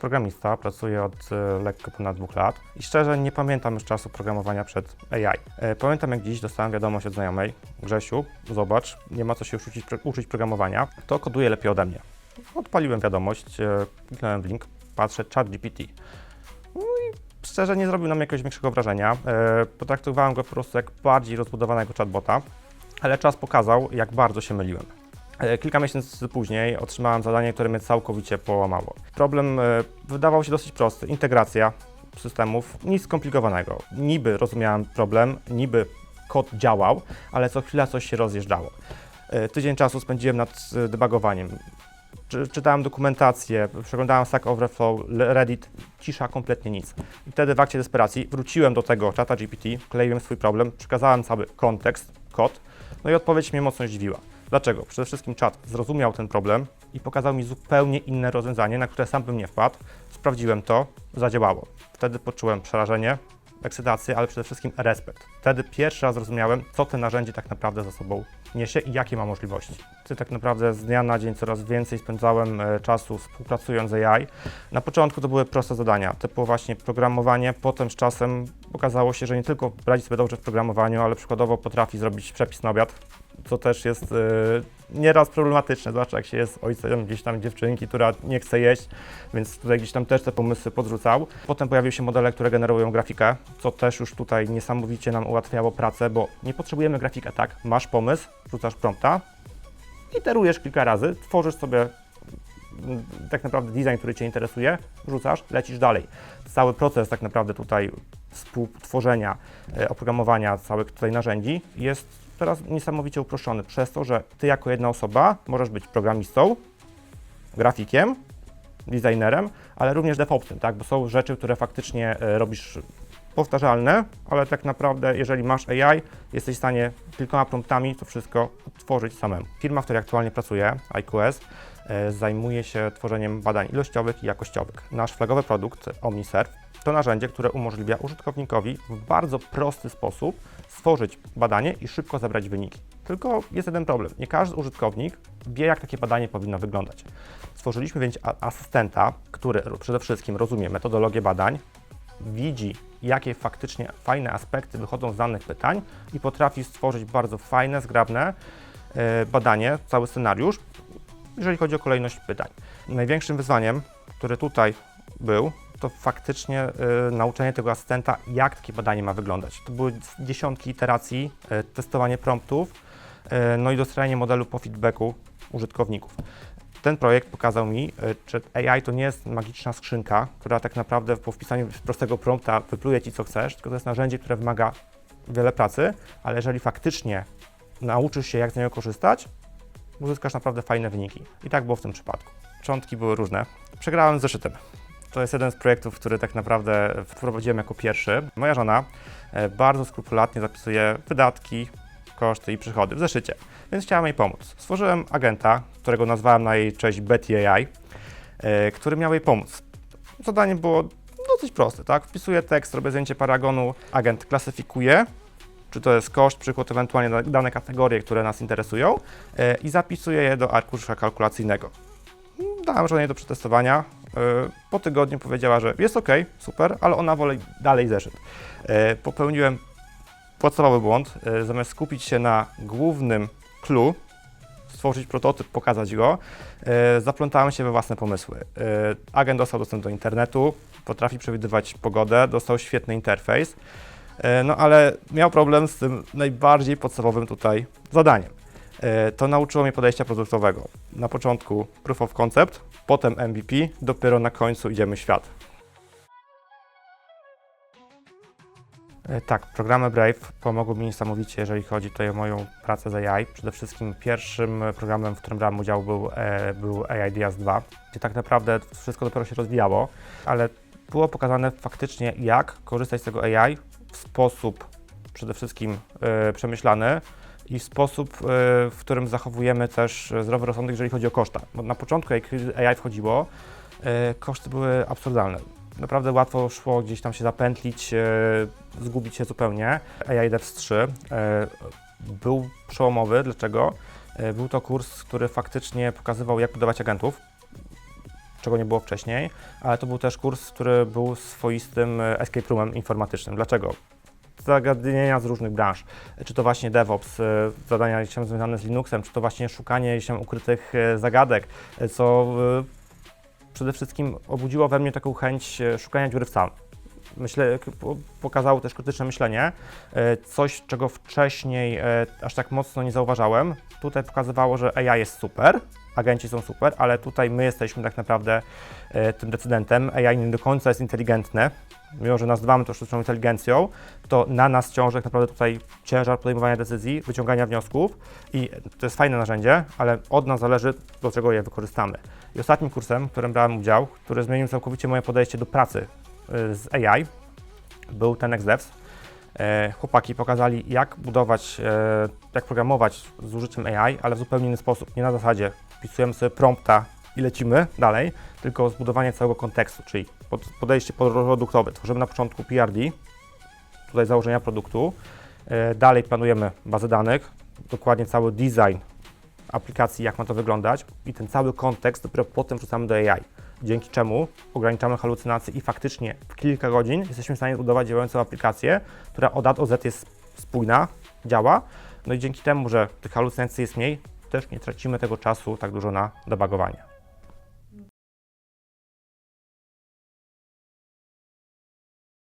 programista, pracuję od e, lekko ponad dwóch lat i szczerze nie pamiętam już czasu programowania przed AI. E, Pamiętam jak dziś dostałem wiadomość od znajomej, Grzesiu, zobacz, nie ma co się uczyć, uczyć programowania, to koduje lepiej ode mnie. Odpaliłem wiadomość, e, kliknąłem w link, patrzę, chat GPT. No i szczerze nie zrobił na mnie jakiegoś większego wrażenia. Potraktowałem go po prostu jak bardziej rozbudowanego chatbota, ale czas pokazał, jak bardzo się myliłem. E, Kilka miesięcy później otrzymałem zadanie, które mnie całkowicie połamało. Problem e, wydawał się dosyć prosty. Integracja systemów, nic skomplikowanego. Niby rozumiałem problem, niby kod działał, ale co chwila coś się rozjeżdżało. E, Tydzień czasu spędziłem nad debugowaniem. Czy- Czytałem dokumentację, przeglądałem Stack Overflow, Reddit, cisza, kompletnie nic. I wtedy w akcie desperacji wróciłem do tego czata GPT, kleiłem swój problem, przekazałem cały kontekst, kod, no i odpowiedź mnie mocno zdziwiła. Dlaczego? Przede wszystkim czat zrozumiał ten problem i pokazał mi zupełnie inne rozwiązanie, na które sam bym nie wpadł. Sprawdziłem to, zadziałało. Wtedy poczułem przerażenie, ekscytację, ale przede wszystkim respekt. Wtedy pierwszy raz zrozumiałem, co to narzędzie tak naprawdę za sobą niesie i jakie ma możliwości. Ty tak naprawdę z dnia na dzień coraz więcej spędzałem e, czasu współpracując z AI. Na początku to były proste zadania, typu właśnie programowanie, potem z czasem okazało się, że nie tylko radzi sobie dobrze w programowaniu, ale przykładowo potrafi zrobić przepis na obiad, co też jest e, nieraz problematyczne, zwłaszcza jak się jest ojcem gdzieś tam dziewczynki, która nie chce jeść, więc tutaj gdzieś tam też te pomysły podrzucał. Potem pojawiły się modele, które generują grafikę, co też już tutaj niesamowicie nam ułatwiało pracę, bo nie potrzebujemy grafika, tak? Masz pomysł, rzucasz prompta, iterujesz kilka razy, tworzysz sobie mm, tak naprawdę design, który Cię interesuje, rzucasz, lecisz dalej. Cały proces tak naprawdę tutaj współtworzenia, e, oprogramowania całych tutaj narzędzi jest teraz niesamowicie uproszczony przez to, że Ty jako jedna osoba możesz być programistą, grafikiem, designerem, ale również DevOpsem, tak? bo są rzeczy, które faktycznie e, robisz powtarzalne, ale tak naprawdę jeżeli masz AI, jesteś w stanie kilkoma promptami to wszystko odtworzyć samemu. Firma, w której aktualnie pracuję, IQS, zajmuje się tworzeniem badań ilościowych i jakościowych. Nasz flagowy produkt OmniServe to narzędzie, które umożliwia użytkownikowi w bardzo prosty sposób stworzyć badanie i szybko zebrać wyniki. Tylko jest jeden problem. Nie każdy użytkownik wie, jak takie badanie powinno wyglądać. Stworzyliśmy więc asystenta, który przede wszystkim rozumie metodologię badań, widzi, jakie faktycznie fajne aspekty wychodzą z danych pytań i potrafi stworzyć bardzo fajne, zgrabne e, badanie, cały scenariusz, jeżeli chodzi o kolejność pytań. Największym wyzwaniem, które tutaj był, to faktycznie e, nauczenie tego asystenta, jak takie badanie ma wyglądać. To były dziesiątki iteracji, e, testowanie promptów, e, no i dostrojenie modelu po feedbacku użytkowników. Ten projekt pokazał mi, e, że AI to nie jest magiczna skrzynka, która tak naprawdę po wpisaniu prostego prompta wypluje Ci co chcesz, tylko to jest narzędzie, które wymaga wiele pracy, ale jeżeli faktycznie nauczysz się, jak z niego korzystać, uzyskasz naprawdę fajne wyniki. I tak było w tym przypadku. Początki były różne. Przegrałem z zeszytem. To jest jeden z projektów, który tak naprawdę wprowadziłem jako pierwszy. Moja żona e, bardzo skrupulatnie zapisuje wydatki, koszty i przychody w zeszycie, więc chciałem jej pomóc. Stworzyłem agenta, którego nazwałem na jej cześć Betty AI, e, który miał jej pomóc. Zadanie było dosyć proste, tak? Wpisuję tekst, robię zdjęcie paragonu, agent klasyfikuje, czy to jest koszt, przychód, ewentualnie da- dane kategorie, które nas interesują e, i zapisuję je do arkusza kalkulacyjnego. Dałem żonie do przetestowania. E, Po tygodniu powiedziała, że jest ok, super, ale ona woli dalej zeszyt. E, Popełniłem podstawowy błąd. Zamiast skupić się na głównym clue, stworzyć prototyp, pokazać go, zaplątałem się we własne pomysły. Agent dostał dostęp do internetu, potrafi przewidywać pogodę, dostał świetny interfejs, no ale miał problem z tym najbardziej podstawowym tutaj zadaniem. E, To nauczyło mnie podejścia produktowego. Na początku proof of concept, potem MVP, dopiero na końcu idziemy świat. E, Tak, programy Brave pomogły mi niesamowicie, jeżeli chodzi tutaj o moją pracę z AI. Przede wszystkim pierwszym e, programem, w którym brałem udział był, e, był AI Diaz 2, gdzie tak naprawdę wszystko dopiero się rozwijało, ale było pokazane faktycznie, jak korzystać z tego AI w sposób przede wszystkim e, przemyślany i sposób, e, w którym zachowujemy też zdrowy rozsądek, jeżeli chodzi o koszta. Bo na początku, jak AI wchodziło, e, koszty były absurdalne. Naprawdę łatwo szło gdzieś tam się zapętlić, zgubić się zupełnie. AI Devs 3 e, był przełomowy. Dlaczego? Był to kurs, który faktycznie pokazywał, jak budować agentów. Czego nie było wcześniej, ale to był też kurs, który był swoistym e, escape roomem informatycznym. Dlaczego? Zagadnienia z różnych branż, czy to właśnie DevOps, e, zadania tam związane z Linuxem, czy to właśnie szukanie tam ukrytych e, zagadek, co przede wszystkim obudziło we mnie taką chęć szukania dziury w sam. Myślę, pokazało też krytyczne myślenie, coś czego wcześniej aż tak mocno nie zauważałem. Tutaj pokazywało, że AI jest super, agenci są super, ale tutaj my jesteśmy tak naprawdę e, tym decydentem. AI nie do końca jest inteligentne, mimo że nazywamy to sztuczną inteligencją, to na nas ciąży tak naprawdę tutaj ciężar podejmowania decyzji, wyciągania wniosków i to jest fajne narzędzie, ale od nas zależy, do czego je wykorzystamy. I ostatnim kursem, w którym brałem udział, który zmienił całkowicie moje podejście do pracy y, z AI, był ten XDevs. E, Chłopaki pokazali, jak budować, e, jak programować z użyciem AI, ale w zupełnie inny sposób. Nie na zasadzie wpisujemy sobie prompta i lecimy dalej, tylko zbudowanie całego kontekstu, czyli pod- podejście produktowe. Tworzymy na początku PRD, tutaj założenia produktu, e, dalej planujemy bazę danych, dokładnie cały design aplikacji, jak ma to wyglądać i ten cały kontekst dopiero potem wrzucamy do AI. Dzięki czemu ograniczamy halucynacje i faktycznie w kilka godzin jesteśmy w stanie zbudować działającą aplikację, która od A do Z jest spójna, działa. No i dzięki temu, że tych halucynacji jest mniej, też nie tracimy tego czasu tak dużo na debugowanie.